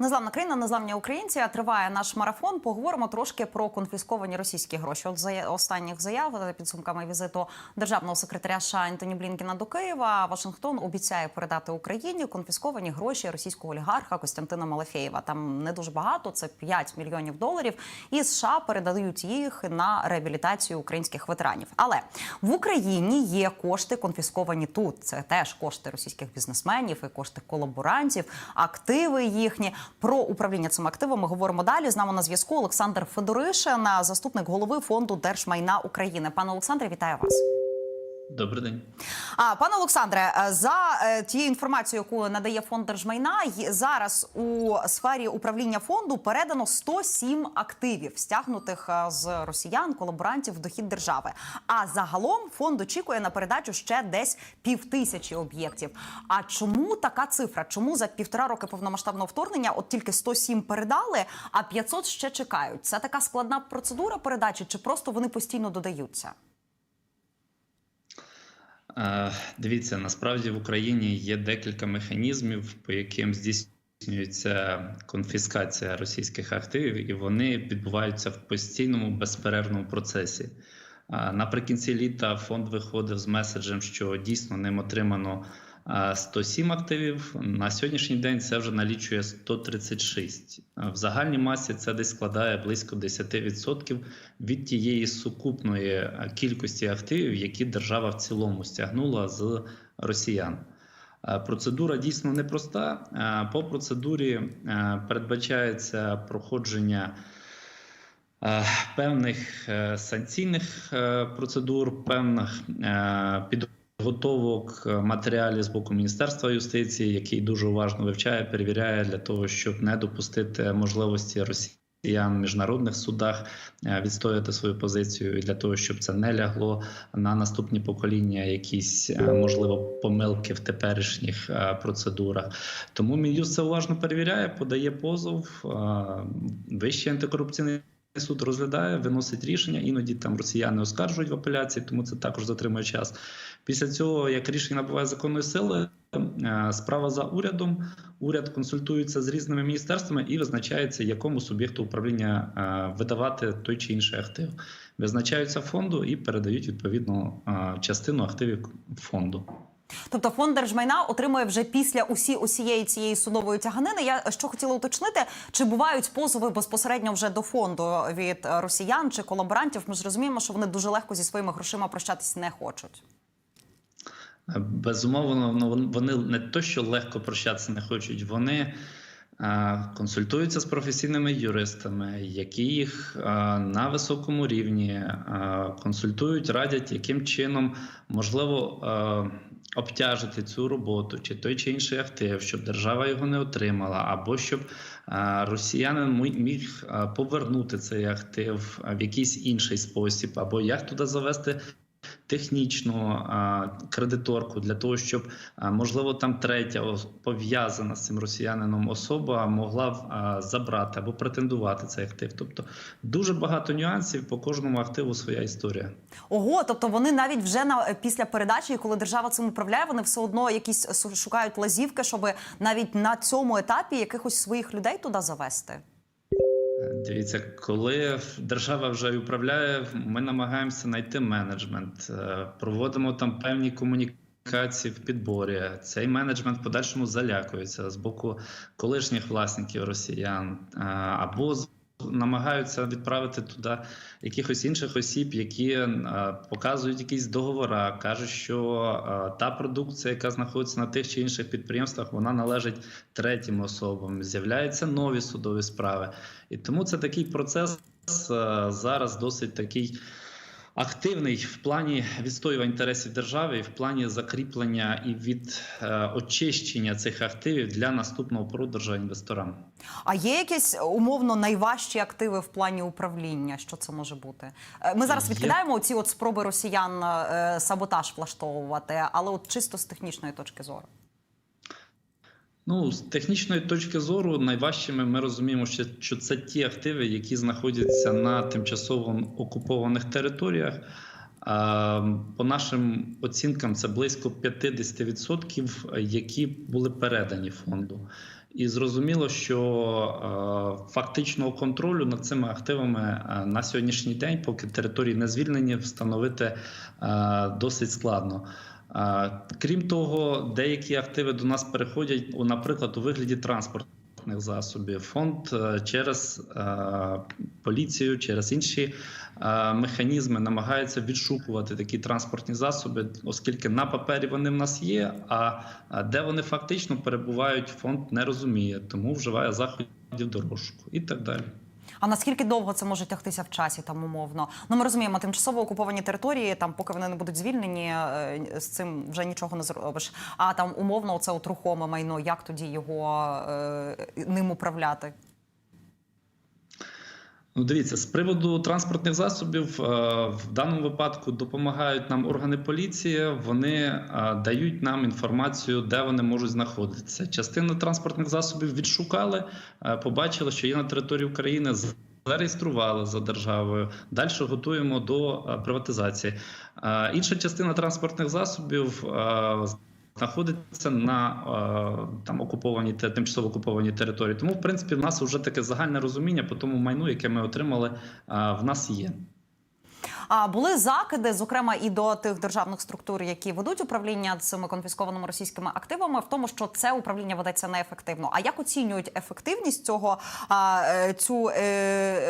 Незламна країна, незламні українці. Триває наш марафон. Поговоримо трошки про конфісковані російські гроші. От за останніх заяв за підсумками візиту державного секретаря США Ентоні Блінкіна до Києва. Вашингтон обіцяє передати Україні конфісковані гроші російського олігарха Костянтина Малафєєва. Там не дуже багато, це 5 мільйонів доларів. І США передають їх на реабілітацію українських ветеранів. Але в Україні є кошти конфісковані тут. Це теж кошти російських бізнесменів і кошти колаборантів, активи їхні. Про управління цими активами говоримо далі. З нами на зв'язку Олександр Федоришин, заступник голови фонду держмайна України. Пане Олександре, вітаю вас. Добрий день. А пане Олександре, за е, тією інформацією, яку надає фонд держмайна, зараз у сфері управління фонду передано 107 активів, стягнутих е, з росіян, колаборантів в дохід держави. А загалом фонд очікує на передачу ще десь півтисячі об'єктів. А чому така цифра? Чому за півтора роки повномасштабного вторгнення от тільки 107 передали, а 500 ще чекають? Це така складна процедура передачі, чи просто вони постійно додаються? Е, Дивіться, насправді в Україні є декілька механізмів, по яким здійснюється конфіскація російських активів, і вони відбуваються в постійному безперервному процесі. Е, Наприкінці літа фонд виходив з меседжем, що дійсно ним отримано 107 активів. На сьогоднішній день це вже налічує 136. Е, В загальній масі це десь складає близько 10% від тієї сукупної кількості активів, які держава в цілому стягнула з росіян. Процедура дійсно непроста. По процедурі передбачається проходження певних е, санкційних е, процедур, певних е, підготовок е, матеріалів з боку Міністерства юстиції, який дуже уважно вивчає, перевіряє для того, щоб не допустити можливості Росії. В міжнародних судах е, відстояти свою позицію і для того, щоб це не лягло на наступні покоління, якісь е, можливо помилки в теперішніх процедурах. Тому Мін'юст це уважно перевіряє, подає позов. Вищий антикорупційний суд розглядає, виносить рішення. Іноді там росіяни оскаржують в апеляції, тому це також затримує час. Після цього, як рішення набуває законної сили, е, справа за урядом. Уряд консультується з різними міністерствами і визначається, якому суб'єкту управління е, видавати той чи інший актив. Визначаються фонду і передають відповідну е, частину активів фонду. Тобто фонд держмайна отримує вже після усі усієї цієї судової тяганини. Я що хотіла уточнити, чи бувають позови безпосередньо вже до фонду від е, росіян чи колаборантів? Ми ж розуміємо, що вони дуже легко зі своїми грошима прощатись не хочуть. Безумовно, ну, вони не то, що легко прощатися не хочуть, вони е, консультуються з професійними юристами, які їх на високому рівні консультують, радять, яким чином можливо обтяжити цю роботу чи той чи інший актив, щоб держава його не отримала, або щоб росіянин міг повернути цей актив в якийсь інший спосіб, або як туди завести технічну кредиторку для того, щоб можливо там третя пов'язана з цим росіянином особа могла забрати або претендувати цей актив. Тобто дуже багато нюансів по кожному активу своя історія. Ого, тобто вони навіть вже на після передачі, коли держава цим управляє, вони все одно якісь шукають лазівки, щоб навіть на цьому етапі якихось своїх людей туди завести. Дивіться, коли держава вже управляє, ми намагаємося знайти менеджмент, е, проводимо там певні комунікації в підборі. Цей менеджмент в подальшому залякується з боку колишніх власників росіян е, або з- намагаються відправити туди якихось інших осіб, які е, показують якісь договори, кажуть, що е, та продукція, яка знаходиться на тих чи інших підприємствах, вона належить третім особам. З'являються нові судові справи. І тому це такий процес е, зараз досить такий активний в плані відстоювання інтересів держави, і в плані закріплення і від е, очищення цих активів для наступного продажу інвесторам. А є якісь умовно найважчі активи в плані управління? Що це може бути? Е, Ми зараз відкидаємо ці от спроби росіян е, саботаж влаштовувати, але от чисто з технічної точки зору. Ну, з технічної точки зору, найважчими ми розуміємо, що, це ті активи, які знаходяться на тимчасово окупованих територіях. По нашим оцінкам, це близько 50%, які були передані фонду. І зрозуміло, що фактичного контролю над цими активами на сьогоднішній день, поки території не звільнені, встановити досить складно. Крім того, деякі активи до нас переходять, наприклад, у вигляді транспортних засобів. Фонд е, через е, поліцію, через інші е, механізми намагається відшукувати такі транспортні засоби, оскільки на папері вони в нас є. А де вони фактично перебувають, фонд не розуміє, тому вживає заходів до розшуку і так далі. А наскільки довго це може тягтися в часі, там умовно? Ну ми розуміємо, тимчасово окуповані території, там, поки вони не будуть звільнені, е, з цим вже нічого не зробиш. А там умовно, це от рухоме майно, як тоді його е, ним управляти? Ну, дивіться, з приводу транспортних засобів е, в даному випадку допомагають нам органи поліції. Вони е, дають нам інформацію, де вони можуть знаходитися. Частину транспортних засобів відшукали, е, побачили, що є на території України. Зареєстрували за державою. Далі готуємо до приватизації. Інша частина транспортних засобів знаходиться на е, там окупованій тимчасово окупованій території. Тому, в принципі, в нас вже таке загальне розуміння по тому майну, яке ми отримали, е, в нас є. А були закиди, зокрема, і до тих державних структур, які ведуть управління цими конфіскованими російськими активами, в тому, що це управління ведеться неефективно. А як оцінюють ефективність цього е, цю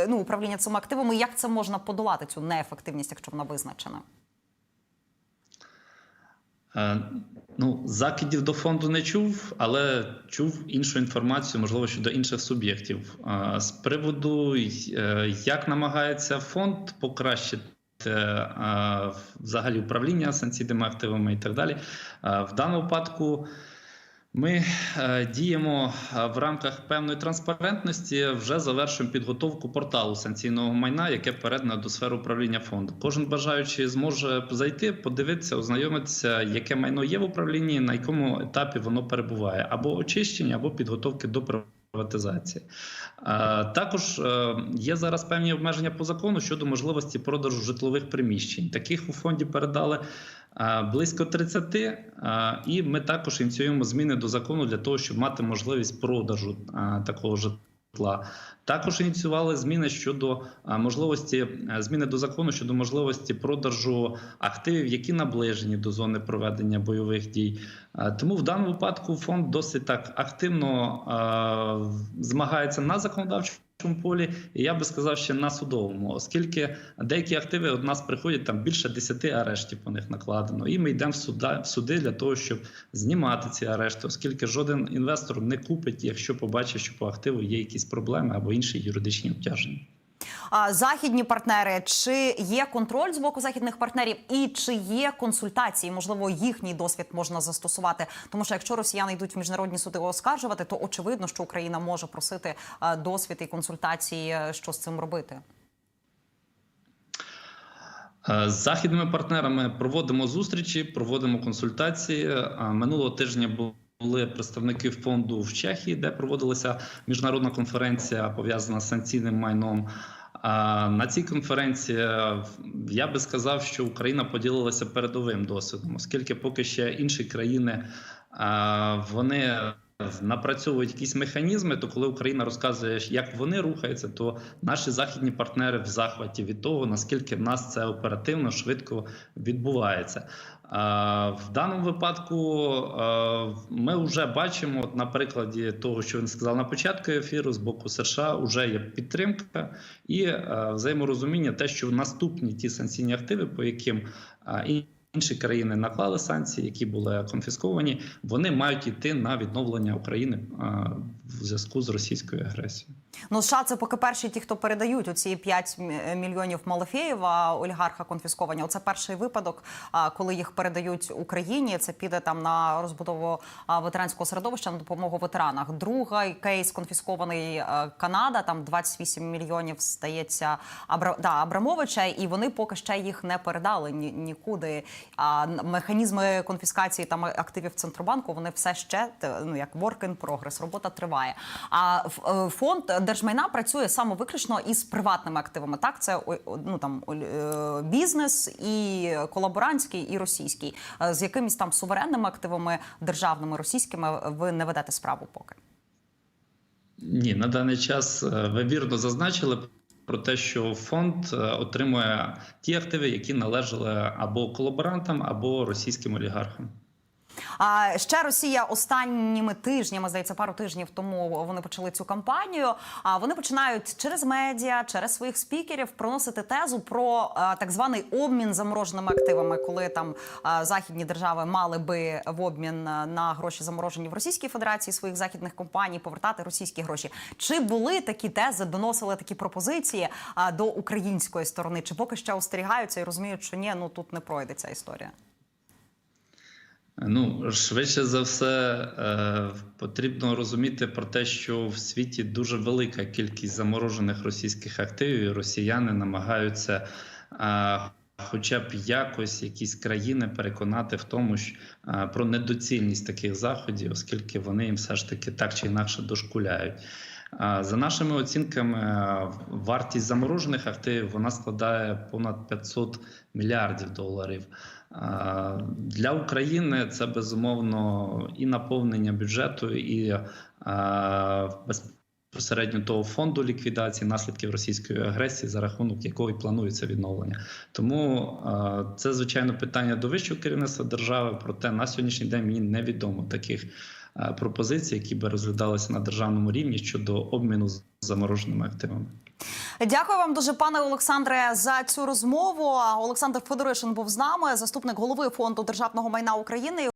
ну управління цими активами? Як це можна подолати цю неефективність, якщо вона визначена? Е, Ну, закидів до фонду не чув, але чув іншу інформацію, можливо, щодо інших суб'єктів. Е, З приводу, е, як намагається фонд покращити взагалі управління санкційними активами і так далі. В даному випадку. Ми е, діємо е, в рамках певної транспарентності. Вже завершуємо підготовку порталу санкційного майна, яке передано до сфери управління фонду. Кожен бажаючий зможе зайти, подивитися, ознайомитися, яке майно є в управлінні, на якому етапі воно перебуває, або очищення, або підготовки до приватизації. Е, Також е, є зараз певні обмеження по закону щодо можливості продажу житлових приміщень. Таких у фонді передали е, близько 30, е, і ми також ініціюємо зміни до закону для того, щоб мати можливість продажу такого житла. Також ініціювали зміни щодо е, можливості е, зміни до закону щодо можливості продажу активів, які наближені до зони проведення бойових дій. Е, Тому в даному випадку фонд досить так активно змагається на законодавчому полі, і я би сказав, ще на судовому, оскільки деякі активи у нас приходять там більше 10 арештів по них накладено, і ми йдемо в суда в суди для того, щоб знімати ці арешти, оскільки жоден інвестор не купить, якщо побачить, що по активу є якісь проблеми або інші юридичні обтяження. Західні партнери чи є контроль з боку західних партнерів, і чи є консультації? Можливо, їхній досвід можна застосувати. Тому що якщо росіяни йдуть в міжнародні суди оскаржувати, то очевидно, що Україна може просити досвід і консультації, е, що з цим робити. Е, З західними партнерами проводимо зустрічі, проводимо консультації. Е, Минулого тижня були представники фонду в Чехії, де проводилася міжнародна конференція пов'язана з санкційним майном. На цій конференції е, я би сказав, що Україна поділилася передовим досвідом, оскільки поки ще інші країни е, вони напрацьовують якісь механізми, то коли Україна розказує, як вони рухаються, то наші західні партнери в захваті від того, наскільки в нас це оперативно, швидко відбувається. А, В даному випадку ми вже бачимо на прикладі того, що він сказав на початку ефіру, з боку США вже є підтримка і взаєморозуміння, те, що наступні ті санкційні активи, по яким інші країни наклали санкції, які були конфісковані, вони мають йти на відновлення України в зв'язку з російською агресією. Ну, США це поки перші ті, хто передають оці 5 мільйонів Малафєєва, олігарха конфісковані. Оце перший випадок, а, коли їх передають Україні. Це піде там на розбудову ветеранського середовища на допомогу ветеранах. Другий кейс конфіскований Канада. Там 28 мільйонів стається Абра... да, Абрамовича, і вони поки ще їх не передали ні, нікуди. А механізми конфіскації там активів Центробанку вони все ще ну як work in progress, робота триває. А е, фонд держмайна працює саме виключно із приватними активами. Так, це ну там е, бізнес і колаборантський, і російський. Е, З якимись там суверенними активами державними російськими ви не ведете справу поки. Ні, на даний час ви вірно зазначили про те, що фонд е, отримує ті активи, які належали або колаборантам, або російським олігархам. А ще Росія останніми тижнями, здається, пару тижнів тому вони почали цю кампанію. А вони починають через медіа, через своїх спікерів проносити тезу про е, так званий обмін замороженими активами, коли там е, західні держави мали би в обмін е, на гроші заморожені в Російській Федерації своїх західних компаній повертати російські гроші. Чи були такі тези, доносили такі пропозиції до української сторони? Чи поки що остерігаються і розуміють, що ні, ну тут не пройде ця історія? Ну, швидше за все, е, потрібно розуміти про те, що в світі дуже велика кількість заморожених російських активів, і росіяни намагаються. е, Хоча б якось якісь країни переконати в тому, що е, про недоцільність таких заходів, оскільки вони їм все ж таки так чи інакше дошкуляють. За нашими оцінками, е, вартість заморожених активів вона складає понад 500 мільярдів доларів. Для України це безумовно і наповнення бюджету, і е, безпосередньо того фонду ліквідації наслідків російської агресії, за рахунок якої планується відновлення. Тому е, це звичайно питання до вищого керівництва держави. Проте на сьогоднішній день мені невідомо таких пропозицій, які би розглядалися на державному рівні щодо обміну з замороженими активами. Дякую вам дуже, пане Олександре, за цю розмову. Олександр Федоришин був з нами, заступник голови фонду державного майна України.